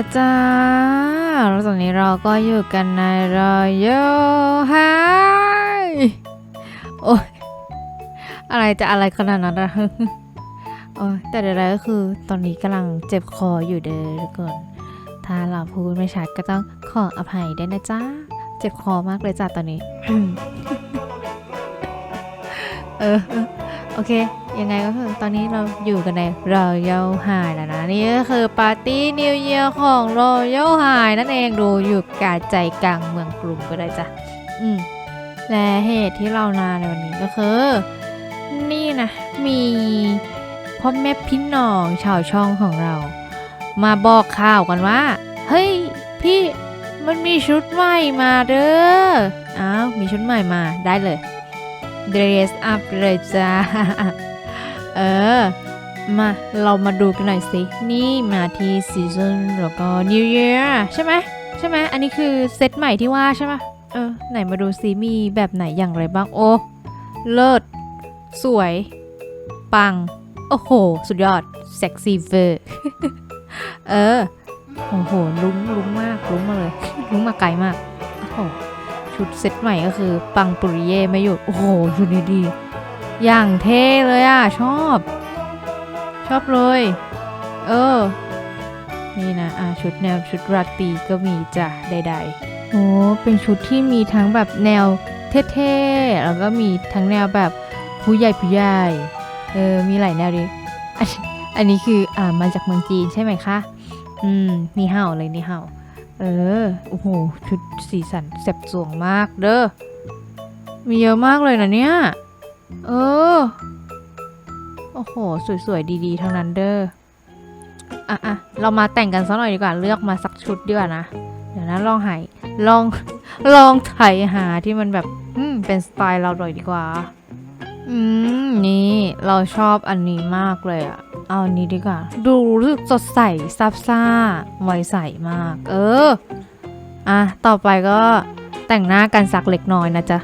ล้วจ้าแล้วตอนนี้เราก็อยู่กันในรอยโยไฮโอ้ยอะไรจะอะไรขนาดนั้นอะโอ้ยแต่ใดๆก็คือตอนนี้กำลังเจ็บคออยู่เด้อทุกคน ถ้าเราพูดไม่ชัดก็ต้องขออภัยด้วยนะจ๊ะ เจ็บคอมากเลยจ้ะตอนนี้ เออ โอเค ยังไงก็คือตอนนี้เราอยู่กันในรอยัลไฮแล้วนะ นี่ก็คือปาร์ตี้นิวเยียร์ของรอยัลไฮนั่นเองดูอยู่กาใจกลางเมืองกรุงก็ได้จ้ะอืมและเหตุที่เรามาในวันนี้ก็คือ นี่นะ มีพ่อแม่พี่น้องชาวช่องของเรา มาบอกข่าวกันว่า เฮ้ย พี่มันมีชุดใหม่มาเด้ออ้าวมีชุดใหม่มาได้เลย dress up เลยจ้า เออ มาเรามาดูกันหน่อยสิ นี่มาที่ซีซันแล้วก็ New Year ใช่ไหมใช่ไหมอันนี้คือเซตใหม่ที่ว่าใช่ไหมเออ ไหนมาดูซิมีแบบไหนอย่างไรบ้าง โอ้ เลิศ สวย ปัง โอ้โห สุดยอด เซ็กซี่เวอร์ เออ โอ้โห ลุ้งลุ้งมาก ลุ้งมาเลย ลุ้งมาไกลมาก โอ้โห ชุดเซตใหม่ก็คือ ปังปุริเย่ไม่หยุด โอ้โห ชุดนี้ดี อย่างเท่เลยอะ ชอบ ชอบเลย เออ นี่นะ อะ ชุดแนวชุดราตรีก็มีจ้ะใดๆโอ้เป็นชุดที่มีทั้งแบบแนวเท่ๆ แล้วก็มีทั้งแนวแบบผู้ใหญ่ผู้ใหญ่ เออ มีหลายแนวดิอันอันนี้คืออ่ามาจากเมืองจีนใช่ไหมคะ อืม นี่เห่าเลยนี่เห่า เออ โอ้โห ชุดสีสันแสบสวงมากเด้อ มีเยอะมากเลยนะเนี่ย เออ โอ้โห สวยๆ ดีๆ ทั้งนั้นเด้อ อะอะเรามาแต่งกันสักหน่อยดีกว่า เลือกมาสักชุดดีกว่านะ เดี๋ยวนะลองหายลอง ลองไถหาที่มันแบบ อืม เป็นสไตล์เราหน่อยดีกว่า อืม นี่เราชอบอันนี้มากเลยอะเอาอันนี้ดีกว่า ดูรู้สึกสดใสซับซ่าไวใสมาก เออ อะ ต่อไปก็แต่งหน้ากันสักเล็กน้อยนะจ๊ะ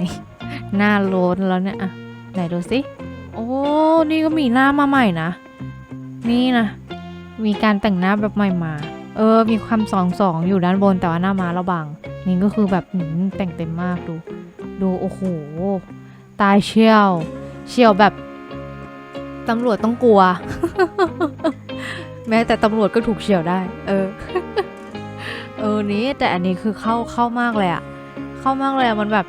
นี่ หน้าโลนแล้วเนี่ยอะไหนดูสิ โอ้ นี่ก็มีหน้ามาใหม่นะ นี่นะ มีการแต่งหน้าแบบใหม่มา เออ มีความสองสองอยู่ด้านบนแต่ว่าหน้ามาเราบางนี่ก็คือแบบแต่งเต็มมากดู ดูโอ้โห ตายเชี่ยว เชี่ยวแบบตำรวจต้องกลัว แม้แต่ตำรวจก็ถูกเฉียวได้ เออ เออนี้แต่อันนี้คือเข้าเข้ามากเลยอะเข้ามากเลยอะมันแบบ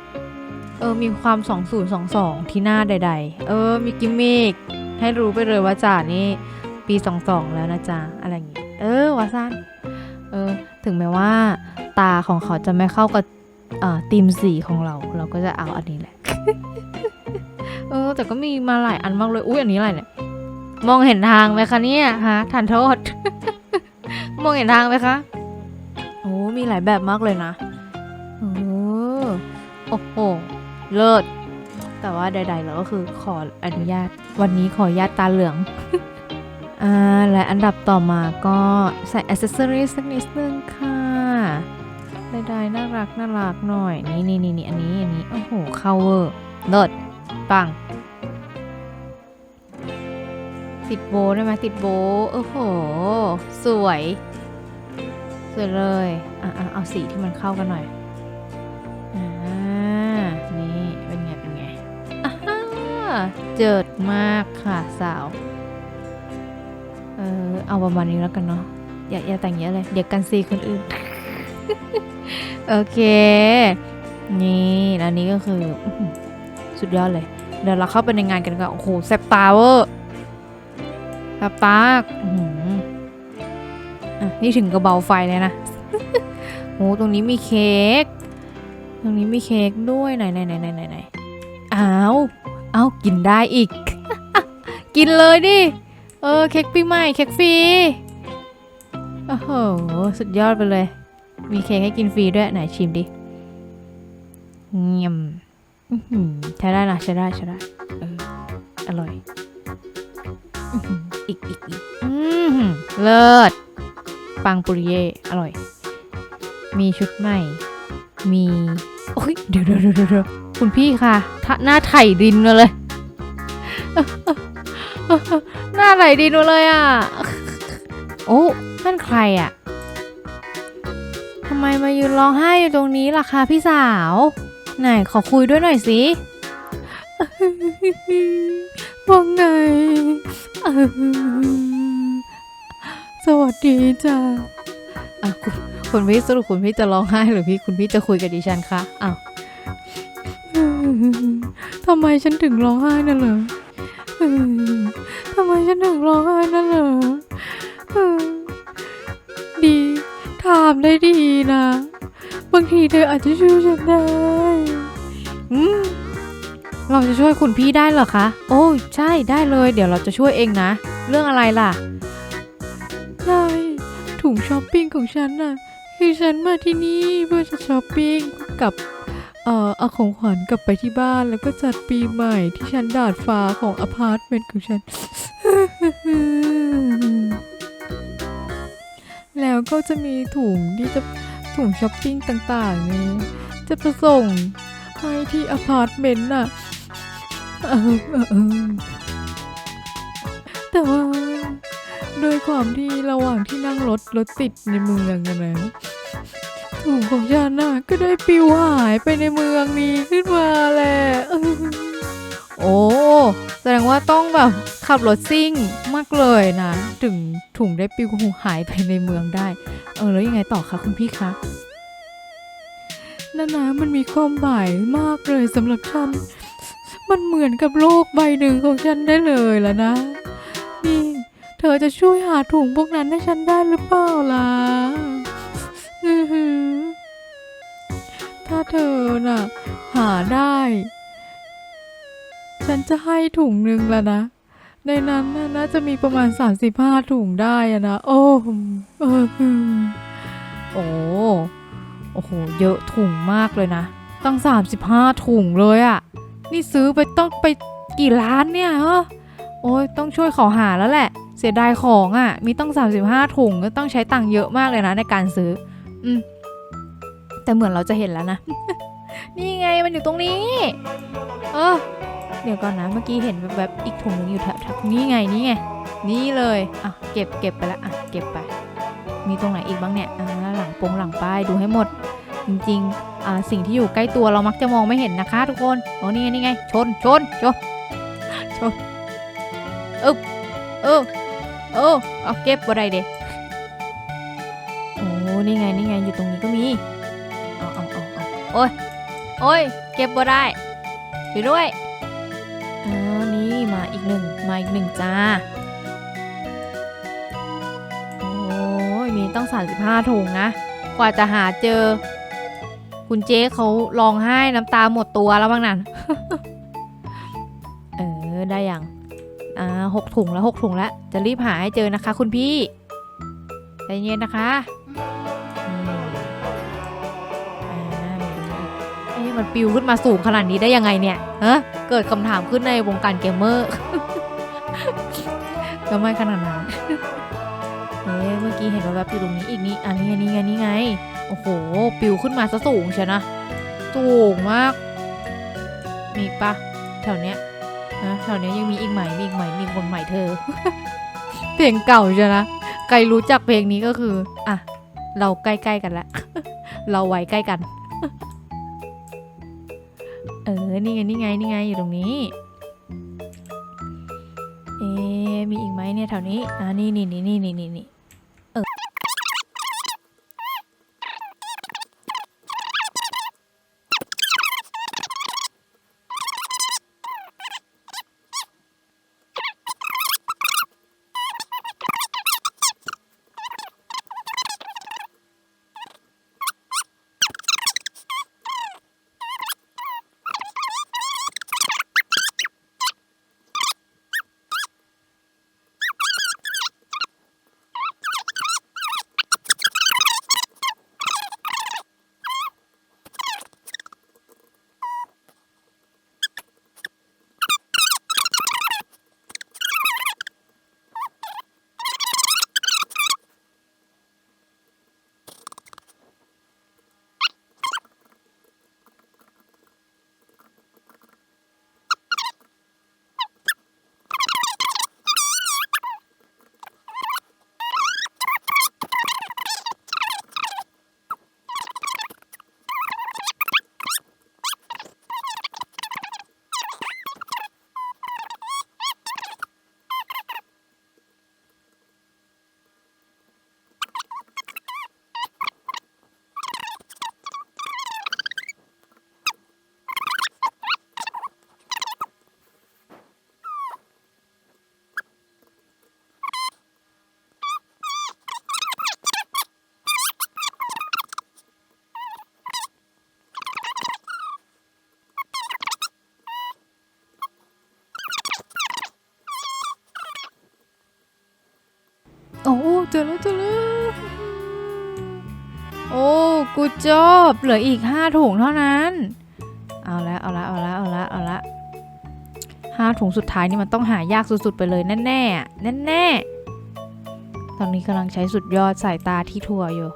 เออมีความสองศูนย์สองสองที่หน้าใด ๆ เออ มีกิมมิกให้รู้ไปเลยว่าจ่านี่ปีสองสองแล้วนะจ๊ะอะไรอย่างงี้เออวาซันเออถึงแม้ว่า ตาของเขาจะไม่เข้ากับเอ่อทีมสีของเรา เราก็จะเอาอันนี้แหละ เออ แต่ก็มีมาหลายอันมากเลย อุ้ยอันนี้อะไรเนี่ย มองเห็นทางไหมคะเนี่ยฮะทานโทษ มองเห็นทางไหมคะ โอ้ มีหลายแบบมากเลยนะ โอ้โอ้โห เลิศ แต่ว่าใดๆแล้วก็คือขออนุญาต วันนี้ขออนุญาตตาเหลือง อ่า และอันดับต่อมาก็ใส่อ c เซสซอรีสักนิดนึงค่ะ ใดๆน่ารักน่ารักหน่อย นี่นี่นี่นี่อันนี้ อันนี้ โอ้โห เข้าเวอร์ เลิศ ปัง ติดโบได้ไหมติดโบ โอ้โห สวย สวยเลย อะเอาสีที่มันเข้ากันหน่อย เจิดมากค่ะสาว เออเอาประมาณนี้แล้วกันเนาะ อย่าอย่าแต่งเยอะเลย เดี๋ยวกันซีคนอื่น โอเค นี่แล้วนี้ก็คือสุดยอดเลย เดี๋ยวเราเข้าไปในงานกันกว่อนโอ้โหแซบตาเวอร์แซบตาอะนี่ถึงกระเบาไฟเลยนะโอ้ตรงนี้มีเค้ก ตรงนี้มีเค้กด้วยไหนไหนไหนไหนไหนอ้าว เอากินได้อีก กินเลยดิ เออเค้กปีใหม่เค้กฟรี โอ้โห สุดยอดไปเลย มีเค้กให้กินฟรีด้วยไหนชิมดิเงียมใช้ได้นะใช้ได้ใช้ได้เอออร่อย อีกอีกอีกเลิศ ปังปุริเย่อร่อย มีชุดใหม่ มี โอ้ย เดี๋ยวเดี๋ยวเดี๋ยวเดี๋ยว คุณพี่ค่ะหน้าไถดินมาเลย หน้าไหลดินมาเลยอะ โอ้นั่นใครอะทำไมมายืนร้องไห้อยู่ตรงนี้ล่ะคะพี่สาว ไหนขอคุยด้วยหน่อยสิว่าไง สวัสดีจ้าอะคุณคุณพี่สรุปคุณพี่จะร้องไห้หรือพี่คุณพี่จะคุยกับดิฉันคะอ้าว ทำไมฉันถึงร้องไห้นั่นเหรอเออทำไมฉันถึงร้องไห้นั่นเหรอเออดีถามได้ดีนะ บางทีเธออาจจะช่วยฉันได้อืมเราจะช่วยคุณพี่ได้เหรอคะ โอ้ยใช่ได้เลย เดี๋ยวเราจะช่วยเองนะ เรื่องอะไรล่ะใช่ถุงช้อปปิ้งของฉันน่ะ คือฉันมาที่นี่เพื่อจะช้อปปิ้งกับ เอ่อเอาของขวัญกลับไปที่บ้านแล้วก็จัดปีใหม่ที่ชั้นดาดฟ้าของอพาร์ตเมนต์ของฉัน แล้วก็จะมีถุงที่จะถุงช้อปปิ้งต่างๆนี่จะประส่งให้ที่อพาร์ตเมนต์น่ะแต่ว่าโดยความที่ระหว่างที่นั่งรถรถติดในเมืองอะนะ ถุงของฉันน่ะก็ได้ปิวหายไปในเมืองนี้ขึ้นมาแหละโอ้แสดงว่าต้องแบบขับรถซิ่งมากเลยนะ ถึงถุงได้ปิวหายไปในเมืองได้ เออแล้วยังไงต่อคะคุณพี่คะนั่นนะมันมีความหมายมากเลยสำหรับฉัน มันเหมือนกับโลกใบหนึ่งของฉันได้เลยล่ะนะ นี่ เธอจะช่วยหาถุงพวกนั้นให้ฉันได้หรือเปล่าล่ะ อือหือ ถ้าเธอน่ะ หาได้ ฉันจะให้ถุงหนึ่งแล้วนะ ในนั้นน่าจะมีประมาณ 35 ถุงได้อะนะ โอ้เออโอ้โอ้โห เยอะถุงมากเลยนะ ตั้ง 35 ถุงเลยอะนี่ซื้อไปต้องไปกี่ล้านเนี่ยเออโอ้ยต้องช่วยเขาหาแล้วแหละ เสียดายของอะ่ะ มีตั้ง 35 ถุงก็ต้องใช้ตังค์เยอะมากเลยนะในการซื้อ อืมแต่เหมือนเราจะเห็นแล้วนะ นี่ไงมันอยู่ตรงนี้ เออ เดี๋ยวก่อนนะ เมื่อกี้เห็นแบบอีกถุงหนึงอยู่แถวนี่ไงนี่ไง นี่เลย อะ เก็บเก็บไปละ อะ เก็บไป มีตรงไหนอีกบ้างเนี่ย อ่า หลังปงหลังป้ายดูให้หมด จริงๆ อ่า สิ่งที่อยู่ใกล้ตัวเรามักจะมองไม่เห็นนะคะทุกคนโอ้นี่ไงนี่ไง ชน ชน ชน ชน เออเออเออเอาเก็บบ่ได้เด็โอ้ นี่ไงนี่ไงอยู่ตรงนี้ก็มีเอาเอาเอาเอาโอ้ยโอ้ยเก็บบ่ได้ช่วยด้วยอ่านี่มาอีกหนึ่งมาอีกหนึ่งจ้าโอ้ยมีต้อง 35ถุงนะกว่าจะหาเจอ คุณเจ๊เขาร้องไห้น้ำตาหมดตัวแล้วบ้างนั่นเออได้ยังอ่าหกถุงแล้วหกถุงแล้วจะรีบหาให้เจอนะคะ คุณพี่ใจเย็นนะคะ มันปิวขึ้นมาสูงขนาดนี้ได้ยังไงเนี่ยฮะเกิดคำถามขึ้นในวงการเกมเมอร์ ก็ไม่ขนาดนั้นเอ๊ะเมื่อกี้เห็นว่าแบบอยู่ตรงนี้อีกนี่อันนี้ไงนี่ไงนี่ไง โอ้โห ปิวขึ้นมาซะสูงเชียนะ สูงมาก มีปะแถวเนี้ยนะแถวนี้ยังมีอีกใหม่มีอีกใหม่มีคนใหม่เธอ เพลงเก่าใช่นะ ใครรู้จักเพลงนี้ก็คือ อะ เราใกล้ๆกันแล้วเราไว้ใกล้กัน เออ นี่ไง นี่ไง นี่ไง อยู่ตรงนี้ เอ๊มีอีกไหมเนี่ยแถวนี้ อ่านี่นี่นี่นี่นี่นี่ จอแล้วเจอแล้วโอ้กูจบเหลืออีกห้าถุงเท่านั้น เอาละเอาละเอาละเอาละเอาละห้าถุงสุดท้ายนี่มันต้องหายากสุดๆไปเลยแน่ๆอะแน่ๆตอนนี้กำลังใช้สุดยอดสายตาที่ทั่วอยู่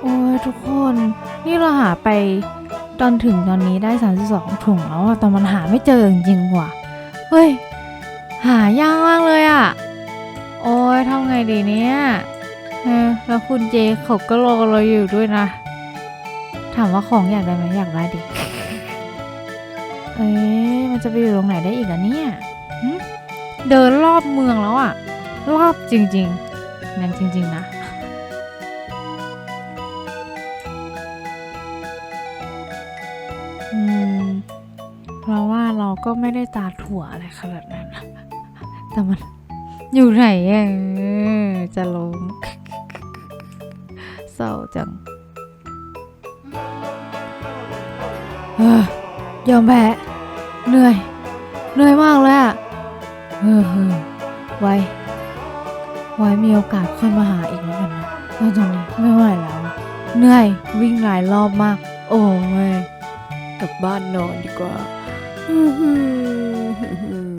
โอ้ยทุกคน นี่เราหาไปตอนถึงตอนนี้ได้ 32 ถุงแล้วอะแต่มันหาไม่เจอจริงๆว่ะ เฮ้ย หายากมากเลยอะโอ้ยทำไงดีเนี่ยแล้วคุณเจเขาก็รอเราอยู่ด้วยนะ ถามว่าของอยากได้ไหมอยากได้ดิ เอ๊ะมันจะไปอยู่ตรงไหนได้อีกอะเนี่ย เดินรอบเมืองแล้วอะรอบจริงๆนั่นจริง ๆ นะ ก็ไม่ได้ตาถั่วอะไรขนาดนั้น แต่มันอยู่ไหนอะจะลงเศร้าจังเออยอมแพ้เหนื่อย เหนื่อยมากเลยอะเออเออไว้ ไว้มีโอกาสค่อยมาหาอีกแล้วกันนะตอนนี้ไม่ไหวแล้ว เหนื่อยวิ่งหลายรอบมาก โอ้ยกลับบ้านนอนดีกว่า Mm-hmm.